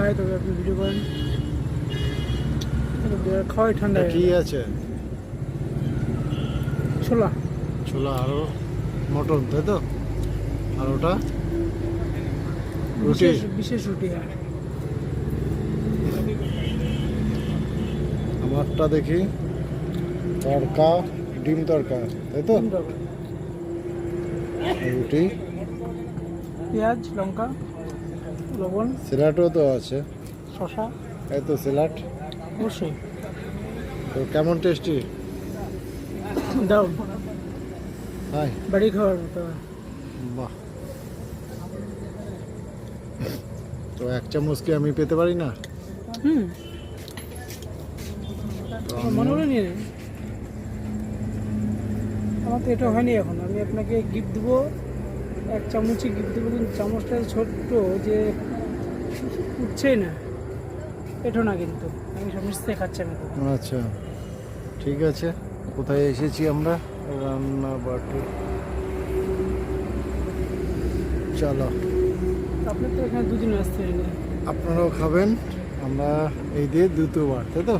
খায় তবে আপনি ভিডিও করেন। খাওয়াই ঠান্ডা কি আছে? ছোলা। ছোলা আরও মটন তাই তো? আর ওটা? রুটি? বিশেষ বিশেষ রুটি হ্যাঁ। আমারটা দেখি। তড়কা ডিম তড়কা তাই তো? রুটি? পেঁয়াজ লঙ্কা। লবণ। স্যালাডও তো আছে। শশা এই তো স্যালাড অবশ্যই। তো কেমন টেস্টি? দাও। হাই। বাড়ি খাওয়ার মতো বাহ। তো এক চামচ কি আমি পেতে পারি না? হুম। মনে করে নিয়ে। আমার তো এটা হয়নি এখন। আমি আপনাকে গিফট দেবো। এক চামচই দেবো কিন্তু চামচটা ছোট্ট যে উঠছেই না এটা না কিন্তু। আমি সব মিশতে খাচ্ছি আমি আচ্ছা ঠিক আছে। কোথায় এসেছি আমরা? রান্না বাটি চলো। আপনি তো এখানে দুদিন আসতে হয়নি আপনারাও খাবেন আমরা এই দিয়ে দ্বিতীয়বার তাই তো?